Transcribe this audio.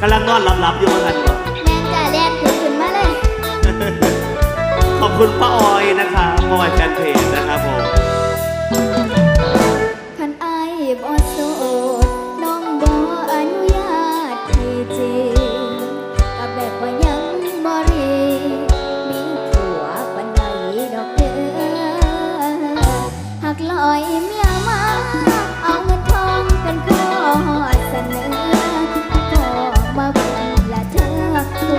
กำลังนอนหลับๆอยู่เหมือนกัน แมงกะแดนขึ้นขึ้มาเลย ขอบคุณป้าออยนะคะป้าออยแฟนเพจนะคะ กลอยเมียมา เอาเงินทองเป็นข้อเสนอก็มาบุญละเธอ